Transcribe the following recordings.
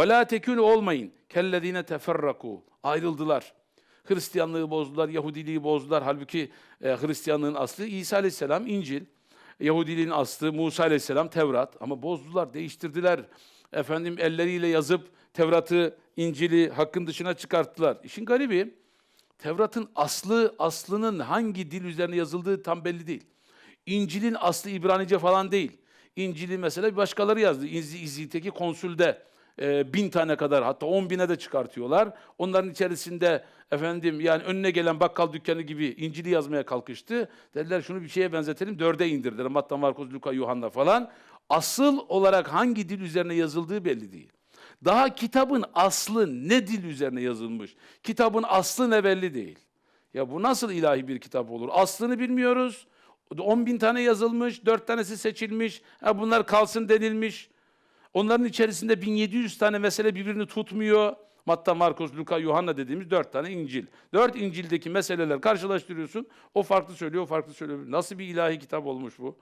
Ve la tekûnü olmayın. Kellezine teferraku. Ayrıldılar. Hristiyanlığı bozdular, Yahudiliği bozdular. Halbuki e, Hristiyanlığın aslı İsa Aleyhisselam İncil. Yahudiliğin aslı Musa Aleyhisselam Tevrat. Ama bozdular, değiştirdiler. Efendim elleriyle yazıp Tevrat'ı, İncil'i hakkın dışına çıkarttılar. İşin garibi Tevrat'ın aslı, aslının hangi dil üzerine yazıldığı tam belli değil. İncil'in aslı İbranice falan değil. İncil'i mesela bir başkaları yazdı. İzzi, İzzi'deki konsülde e, bin tane kadar hatta on bine de çıkartıyorlar. Onların içerisinde efendim yani önüne gelen bakkal dükkanı gibi İncil'i yazmaya kalkıştı. Dediler şunu bir şeye benzetelim dörde indirdiler. Matta, Markus, Luka, Yuhanna falan. Asıl olarak hangi dil üzerine yazıldığı belli değil. Daha kitabın aslı ne dil üzerine yazılmış? Kitabın aslı ne belli değil. Ya bu nasıl ilahi bir kitap olur? Aslını bilmiyoruz. 10 bin tane yazılmış, 4 tanesi seçilmiş. Ha bunlar kalsın denilmiş. Onların içerisinde 1700 tane mesele birbirini tutmuyor. Matta, Markus, Luka, Yuhanna dediğimiz dört tane İncil. Dört İncil'deki meseleler karşılaştırıyorsun. O farklı söylüyor, o farklı söylüyor. Nasıl bir ilahi kitap olmuş bu?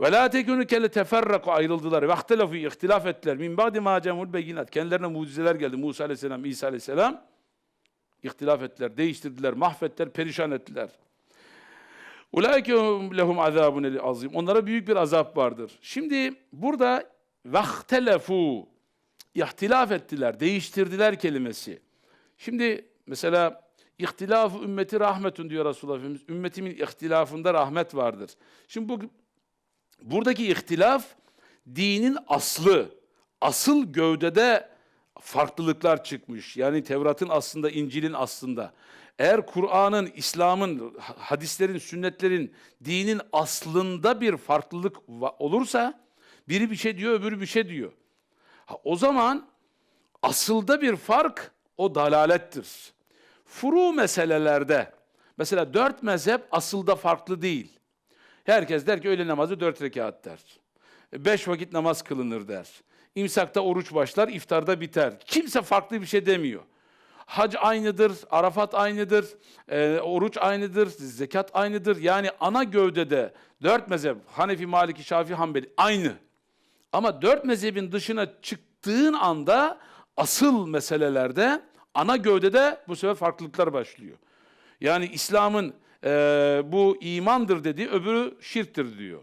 Ve la tekunu kelle teferraku ayrıldılar. Ve ihtelafu ihtilaf ettiler. Min ba'di ma cemul beyinat. Kendilerine mucizeler geldi. Musa aleyhisselam, İsa aleyhisselam. İhtilaf ettiler, değiştirdiler, mahvettiler, perişan ettiler. Ulaike lehum azabun azim. Onlara büyük bir azap vardır. Şimdi burada vahtelefu ihtilaf ettiler, değiştirdiler kelimesi. Şimdi mesela ihtilafı ümmeti rahmetun diyor Resulullah Efendimiz. Ümmetimin ihtilafında rahmet vardır. Şimdi bu buradaki ihtilaf dinin aslı, asıl gövdede farklılıklar çıkmış. Yani Tevrat'ın aslında, İncil'in aslında. Eğer Kur'an'ın, İslam'ın, hadislerin, sünnetlerin, dinin aslında bir farklılık olursa biri bir şey diyor, öbürü bir şey diyor. Ha, o zaman asılda bir fark o dalalettir. Furu meselelerde mesela dört mezhep asılda farklı değil. Herkes der ki öğle namazı dört rekat der. Beş vakit namaz kılınır der. İmsakta oruç başlar, iftarda biter. Kimse farklı bir şey demiyor. Hac aynıdır, Arafat aynıdır, e, oruç aynıdır, zekat aynıdır. Yani ana gövdede dört mezhep, Hanefi, Maliki, Şafi, Hanbeli aynı. Ama dört mezhebin dışına çıktığın anda asıl meselelerde, ana gövdede bu sefer farklılıklar başlıyor. Yani İslam'ın e, bu imandır dediği öbürü şirktir diyor.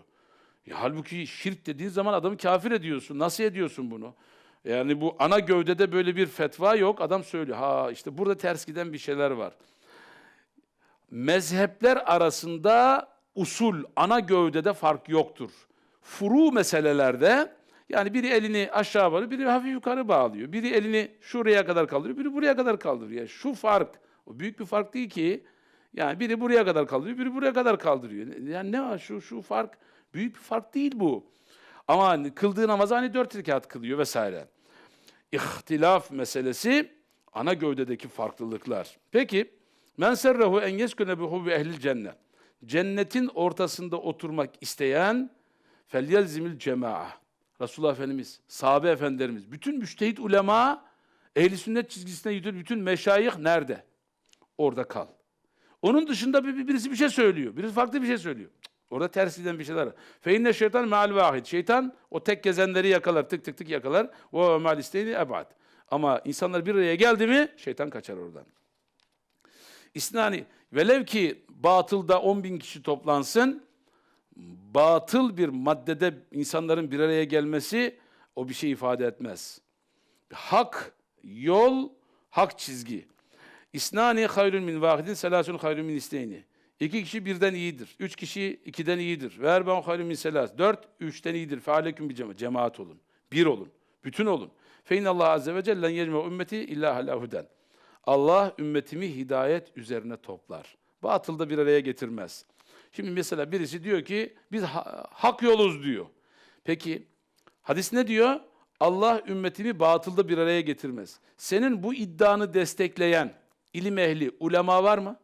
Ya halbuki şirk dediğin zaman adamı kafir ediyorsun. Nasıl ediyorsun bunu? Yani bu ana gövdede böyle bir fetva yok. Adam söylüyor. Ha işte burada ters giden bir şeyler var. Mezhepler arasında usul, ana gövdede fark yoktur. Furu meselelerde yani biri elini aşağı bağlıyor, biri hafif yukarı bağlıyor. Biri elini şuraya kadar kaldırıyor, biri buraya kadar kaldırıyor. Yani şu fark, o büyük bir fark değil ki. Yani biri buraya kadar kaldırıyor, biri buraya kadar kaldırıyor. Yani ne var şu şu fark? Büyük bir fark değil bu. Ama kıldığı namazı hani dört rekat kılıyor vesaire. İhtilaf meselesi ana gövdedeki farklılıklar. Peki men serrehu en yeskune bi ehlil cennet. Cennetin ortasında oturmak isteyen felyelzimil cemaa. Resulullah Efendimiz, sahabe efendilerimiz, bütün müştehit ulema, ehli sünnet çizgisine yürüdü, bütün meşayih nerede? Orada kal. Onun dışında bir, birisi bir şey söylüyor. Birisi farklı bir şey söylüyor. Orada ters giden bir şeyler var. Fe inne şeytan me'al vahid. Şeytan o tek gezenleri yakalar, tık tık tık yakalar. Ve me'al isteyni ebad. Ama insanlar bir araya geldi mi şeytan kaçar oradan. İsnani velev ki batılda 10 bin kişi toplansın, batıl bir maddede insanların bir araya gelmesi o bir şey ifade etmez. Hak, yol, hak çizgi. İsnani hayrun min vahidin, selasun hayrun min isteyni. İki kişi birden iyidir. Üç kişi ikiden iyidir. Ve erben hayrun min selas. Dört, üçten iyidir. Fe aleyküm bir cemaat. Cemaat olun. Bir olun. Bütün olun. Fe Allah azze ve celle yecme ümmeti illa ala huden. Allah ümmetimi hidayet üzerine toplar. Batılda bir araya getirmez. Şimdi mesela birisi diyor ki biz ha hak yoluz diyor. Peki hadis ne diyor? Allah ümmetimi batılda bir araya getirmez. Senin bu iddianı destekleyen ilim ehli, ulema var mı?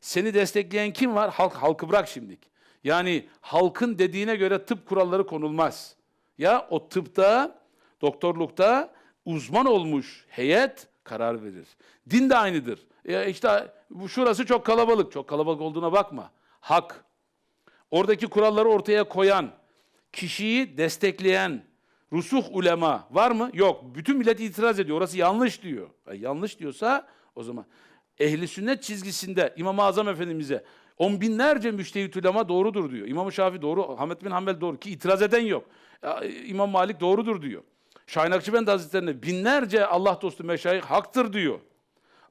Seni destekleyen kim var? Halk, halkı bırak şimdilik. Yani halkın dediğine göre tıp kuralları konulmaz. Ya o tıpta, doktorlukta uzman olmuş heyet karar verir. Din de aynıdır. Ya işte bu şurası çok kalabalık. Çok kalabalık olduğuna bakma. Hak. Oradaki kuralları ortaya koyan, kişiyi destekleyen, Rusuh ulema var mı? Yok. Bütün millet itiraz ediyor. Orası yanlış diyor. E, yanlış diyorsa o zaman ehli sünnet çizgisinde İmam-ı Azam Efendimiz'e on binlerce müştehit ulema doğrudur diyor. İmam-ı Şafii doğru, Ahmet bin Hanbel doğru ki itiraz eden yok. E, İmam Malik doğrudur diyor. Şahin Akçıbend Hazretleri'ne binlerce Allah dostu meşayih haktır diyor.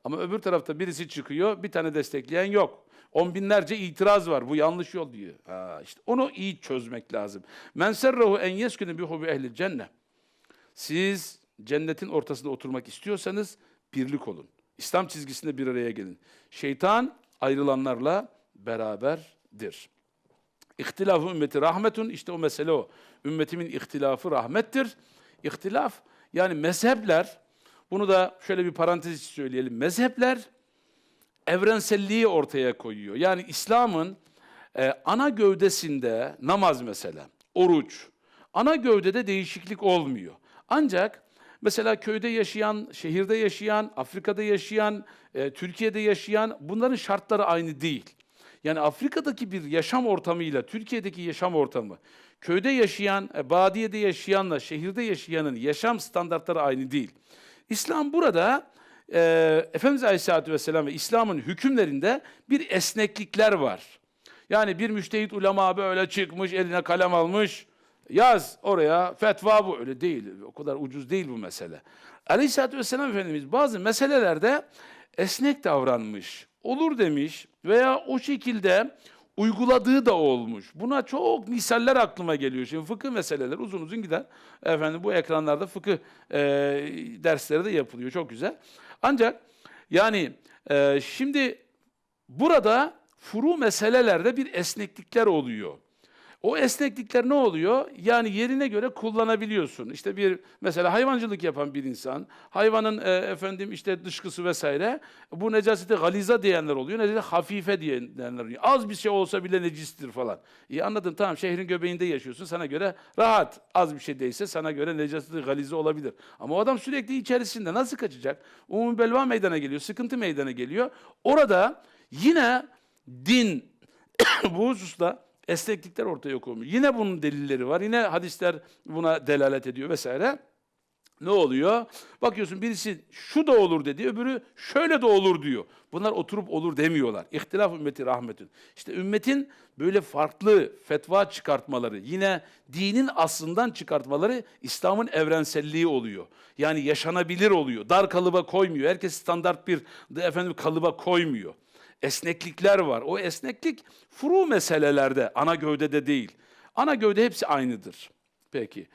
Ama öbür tarafta birisi çıkıyor, bir tane destekleyen yok. On binlerce itiraz var, bu yanlış yol diyor. Ha, işte onu iyi çözmek lazım. Men serrehu en yeskünü bihubi ehli cennet. Siz cennetin ortasında oturmak istiyorsanız birlik olun. İslam çizgisinde bir araya gelin. Şeytan ayrılanlarla beraberdir. İhtilafı ümmeti rahmetun işte o mesele o. Ümmetimin ihtilafı rahmettir. İhtilaf yani mezhepler bunu da şöyle bir parantez söyleyelim. Mezhepler evrenselliği ortaya koyuyor. Yani İslam'ın e, ana gövdesinde namaz mesela, oruç, ana gövdede değişiklik olmuyor. Ancak mesela köyde yaşayan, şehirde yaşayan, Afrika'da yaşayan, e, Türkiye'de yaşayan bunların şartları aynı değil. Yani Afrika'daki bir yaşam ortamıyla Türkiye'deki yaşam ortamı, köyde yaşayan, e, badiyede yaşayanla şehirde yaşayanın yaşam standartları aynı değil. İslam burada e, Efendimiz Aleyhisselatü Vesselam ve İslam'ın hükümlerinde bir esneklikler var. Yani bir müştehit ulema böyle çıkmış, eline kalem almış, yaz oraya fetva bu. Öyle değil, o kadar ucuz değil bu mesele. Aleyhisselatü Vesselam Efendimiz bazı meselelerde esnek davranmış, olur demiş veya o şekilde uyguladığı da olmuş. Buna çok misaller aklıma geliyor. Şimdi fıkıh meseleleri uzun uzun gider. Efendim bu ekranlarda fıkıh e, dersleri de yapılıyor. Çok güzel. Ancak yani e, şimdi burada furu meselelerde bir esneklikler oluyor. O esneklikler ne oluyor? Yani yerine göre kullanabiliyorsun. İşte bir mesela hayvancılık yapan bir insan, hayvanın e, efendim işte dışkısı vesaire, bu necaseti galiza diyenler oluyor, necaseti hafife diyenler oluyor. Az bir şey olsa bile necistir falan. İyi anladın tamam şehrin göbeğinde yaşıyorsun, sana göre rahat. Az bir şey değilse sana göre necaseti galize olabilir. Ama o adam sürekli içerisinde nasıl kaçacak? Umumi belva meydana geliyor, sıkıntı meydana geliyor. Orada yine din bu hususta esneklikler ortaya koymuş. Yine bunun delilleri var. Yine hadisler buna delalet ediyor vesaire. Ne oluyor? Bakıyorsun birisi şu da olur dedi, öbürü şöyle de olur diyor. Bunlar oturup olur demiyorlar. İhtilaf ümmeti rahmetün. İşte ümmetin böyle farklı fetva çıkartmaları, yine dinin aslından çıkartmaları İslam'ın evrenselliği oluyor. Yani yaşanabilir oluyor. Dar kalıba koymuyor. Herkes standart bir efendim kalıba koymuyor esneklikler var. O esneklik furu meselelerde, ana gövdede değil. Ana gövde hepsi aynıdır. Peki.